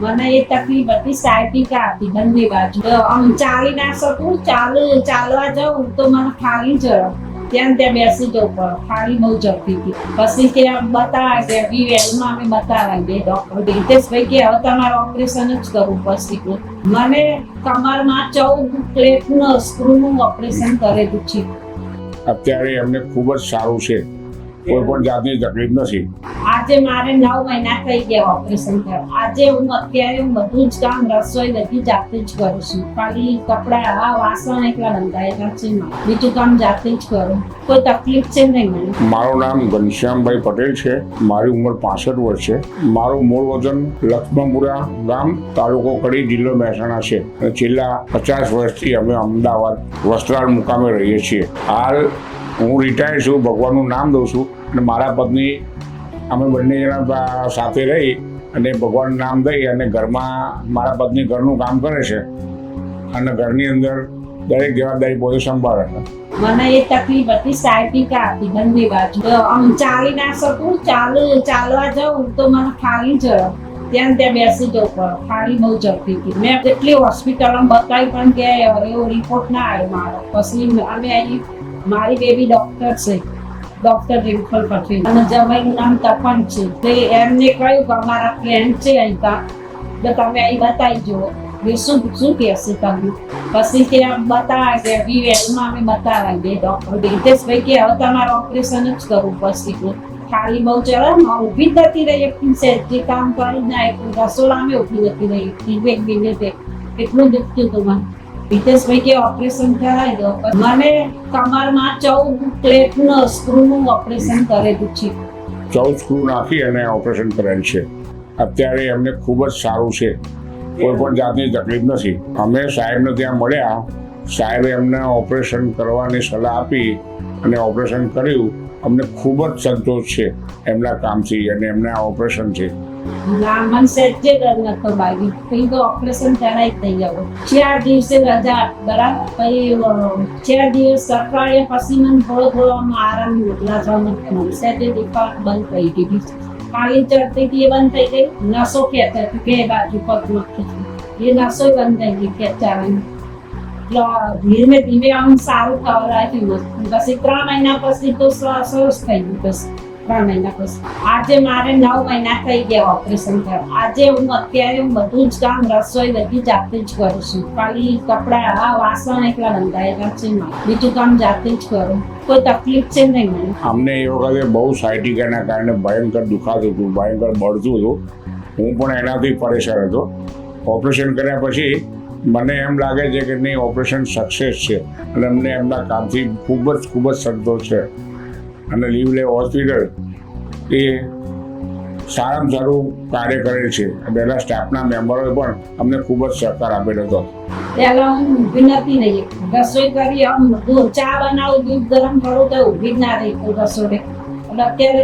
મને એ તકલીફ હતી સાયટિકા હતી બંને બાજુ આમ ચાલી ના શકું ચાલુ ચાલવા જાઉં તો મને ફાલી જ ત્યાં ત્યાં બેસી જવું પડે ફાલી બહુ જતી હતી પછી ત્યાં બતાવ્યા કે વીવેલમાં અમે બતાવ્યા બે ડોક્ટર હિતેશભાઈ કે હવે તમારે ઓપરેશન જ કરવું પડશે મને કમરમાં ચૌદ પ્લેટનું સ્ક્રૂનું ઓપરેશન કરેલું છે અત્યારે એમને ખૂબ જ સારું છે. કોઈ પણ જાતની તકલીફ નથી. આજે મારે નવ મહિના થઈ ગયા ઓપરેશન કરવા. આજે હું અત્યારે બધું જ કામ, રસોઈ બધી જાતે જ કરું છું. ખાલી કપડા વાસણ એકલા બંધાયેલા છે બીજું કામ જાતે જ કરું. કોઈ તકલીફ છે નહીં મને? મારું નામ ઘનશ્યામભાઈ પટેલ છે. મારી ઉંમર પાસઠ વર્ષ છે. મારું મૂળ વતન લક્ષ્મણપુરા ગામ, તાલુકો કડી જિલ્લો મહેસાણા છે. છેલ્લા પચાસ વર્ષથી અમે અમદાવાદ વસ્ત્રાલ મુકામે રહીએ છીએ. હાલ હું રિટાયર છું, ભગવાનનું નામ દઉં છું. અને મારા પત્ની અમે બંને જણા સાથે રહી અને ભગવાન નામ દઈ અને ઘરમાં મારા પત્ની ઘરનું કામ કરે છે. અને ઘરની અંદર દરેક જવાબદારી પોતે સંભાળે છે. મને એ તકલીફ હતી સાયટિકા હતી બંને બાજુ. આમ ચાલી ના શકું, ચાલુ, ચાલવા જાઉં તો મને ફાલી જ ત્યાં ત્યાં બેસી જવું પડે. ફાલી બહુ જતી હતી. મેં કેટલી હોસ્પિટલોમાં બતાવી પણ કે એવો રિપોર્ટ ના આવ્યો મારો. પછી અમે મારી બેબી ડોક્ટર છે. ડોક્ટર રિમ્પલ પટેલ અને જમાઈનું નામ તપન છે. તો એમને કહ્યું કે અમારા ફ્રેન્ડ છે અહીં કા તો તમે અહીં બતાવી જુઓ એ શું શું કહેશે તમે? પછી ત્યાં બતાવ્યા કે વીવેલમાં અમે બતાવ્યા દે ડોક્ટર રિતેશભાઈ કે, હવે તમારે ઓપરેશન જ કરવું પડશે ખાલી બહુ ચલો હું ઊભી થતી રહી એક છે. જે કામ કરી ના એટલું રસોડામાં ઊભી નથી રહી. એક મિનિટે. એટલું દુખતું હતું હિતેશભાઈ કે ઓપરેશન કરાય દો મને કમરમાં ચૌદ પ્લેટનું સ્ક્રૂનું ઓપરેશન કરેલું છે. ચૌદ સ્ક્રૂ નાખી અને ઓપરેશન કરેલ છે. અત્યારે એમને ખૂબ જ સારું છે. કોઈ પણ જાતની તકલીફ નથી. અમે સાહેબને ત્યાં મળ્યા. સાહેબે અમને ઓપરેશન કરવાની સલાહ આપી અને ઓપરેશન કર્યું. અમને ખૂબ જ સંતોષ છે એમના કામથી અને એમના ઓપરેશનથી ના મન ડર નતો બાગી પછી તો ઓપરેશન કરાઈ થઈ ગયો. ચાર દિવસે રજા, બરાબર? પછી ચાર દિવસ અઠવાડિયા પછી થોડો થોડો આરામ મોકલા થવા સેજે દીપા બંધ થઈ ગઈ ખાલી ચડતી હતી એ બંધ થઈ ગઈ. નસો હતી બે બાજુ પગ ખેંચી એ નસો બંધ થઈ ગઈ ખેંચાવાની ધીમે ધીમે આમ સારું લાગ્યું. પછી ત્રણ મહિના પછી તો સરસ થઈ ગયું. પછી ત્રણ મહિના પછી. આજે મારે નવ મહિના થઈ ગયા ઓપરેશન કરવા. આજે હું અત્યારે બધું જ કામ, રસોઈ બધી જાતે જ કરું છું. ખાલી કપડા, આ વાસણ એકલા બંધાયેલા છે બીજું કામ જાતે જ કરું. કોઈ તકલીફ છે નહીં મને? અમને એ વખતે બહુ સાયટિકાના કારણે ભયંકર દુખાતું હતું, ભયંકર બળતું હતું. હું પણ એનાથી પરેશાન હતો. ઓપરેશન કર્યા પછી મને એમ લાગે છે કે નહીં, ઓપરેશન સક્સેસ છે. અને અમને એમના કામથી ખૂબ જ ખૂબ જ સંતોષ છે. અને લીવલે હોસ્પિટલ એ સારામાં સારું કાર્ય કરે છે. પહેલા સ્ટાફના મેમ્બરોએ પણ અમને ખૂબ જ સહકાર આપેલો હતો. પહેલા હું ઊભી નથી રહી રસોઈ કરી, આમ ચા બનાવું, દૂધ ગરમ કરું તો ઊભી જ ના રહી રસોડે. અત્યારે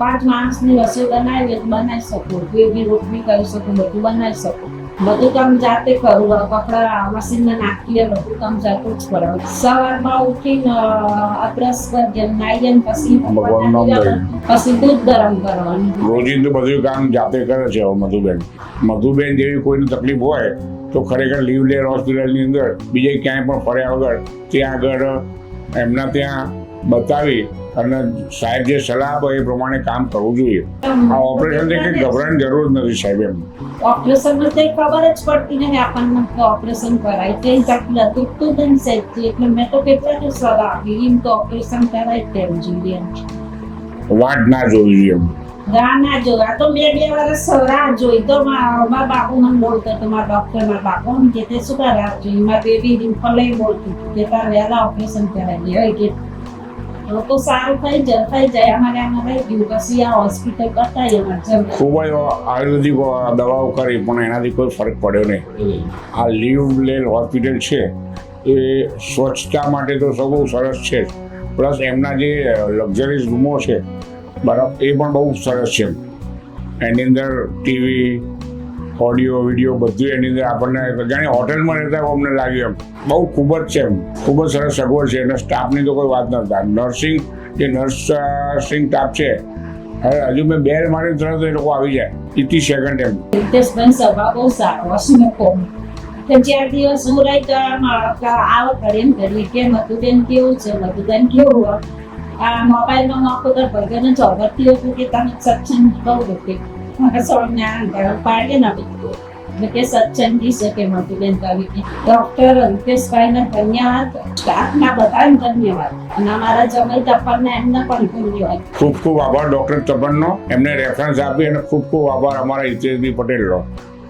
પાંચ માણસની રસોઈ બનાવી બનાવી શકું બી રોટલી કરી શકું, બધું બનાવી શકું. બધું કામ જાતે કરું કપડા મશીનમાં નાખીએ બધું કામ જાતે જ કરું. સવારમાં ઉઠીને અ, બ્રશ કરીએ નાહીએ પછી. પછી દૂધ ગરમ કરવાનું. રોજિંદુ બધું કામ જાતે કરે છે મધુબેન. મધુબેન જેવી કોઈને તકલીફ હોય તો ખરેખર લીવલેર હોસ્પિટલની અંદર બીજે ક્યાંય પણ ફર્યા વગર ત્યાં આગળ એમના ત્યાં બતાવી અને સાહેબ જે સલાહ આપે એ પ્રમાણે કામ કરવું જોઈએ. આ ઓપરેશનથી કંઈ ગભરાણ જરૂર નથી સાહેબ એમ. ઓપરેશન કઈ ખબર જ પડતી નહીં આપણને ઓપરેશન કરાય તે તકલીફ તૂટતું જ નહીં સાહેબ એટલે મેં તો કેટલા ને સલાહ આપી. એમ તો ઓપરેશન કરાય તેમ જોઈએ. વાટ ના જોવી એમ. ના ના આ તો બે બે વર્ષ રાહ જોઈ. તો મારા બાપુ મને બોલતો હતો મારા ડોક્ટર મારા બાપુ. મને કે તે શું રાહ જોઈ મારા બેબી રિમ્પલ બોલતી કે તાર વહેલા ઓપરેશન કરાવી. હોય કે લોકો સારું થઈ જાય થઈ જાય. અમારે આમાં રહી ગયું. પછી આ હોસ્પિટલ બતાવી અમારે ખૂબ જ આયુર્વેદિક દવાઓ કરી પણ એનાથી કોઈ ફરક પડ્યો નહીં. આ લીવલેલ હોસ્પિટલ છે એ સ્વચ્છતા માટે તો સૌ બહુ સરસ છે. પ્લસ એમના જે લક્ઝરીઝ રૂમો છે બરાબર એ પણ બહુ સરસ છે. એની અંદર ટીવી ઓડિયો વીડિયો બધું એની અંદર આપણને જાણે હોટલમાં રહેતા અમને લાગ્યું એમ. બહુ ખૂબ જ છે એમ. ખૂબ જ સરસ સગવડ છે. અને સ્ટાફની તો કોઈ વાત નતા નર્સિંગ જે નર્સિંગ સ્ટાફ છે હજુ મેં બે મારી તરત એ લોકો આવી જાય. ઇટી સેકન્ડ એમ. તો ચાર દિવસ તો કેવું છે? બધું કેવું આ મોબાઈલમાં તો દુઃખી સ્વામિનારાયણ પાડીએ ને એટલે કે સત્સંગી છે કે મધુબેન તરીકે ડોક્ટર રિતેશભાઈને ધન્યવાદ. એમને રેફરન્સ આપી અને ખૂબ ખૂબ આભાર અમારા હિતેશભાઈ પટેલનો.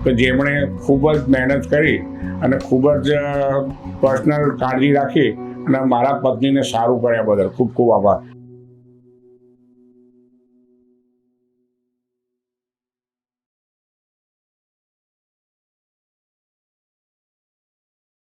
કે જેમણે ખૂબ જ મહેનત કરી અને ખૂબ જ પર્સનલ કાળજી રાખી અને મારા પત્નીને સારું કર્યા બદલ ખૂબ ખૂબ આભાર.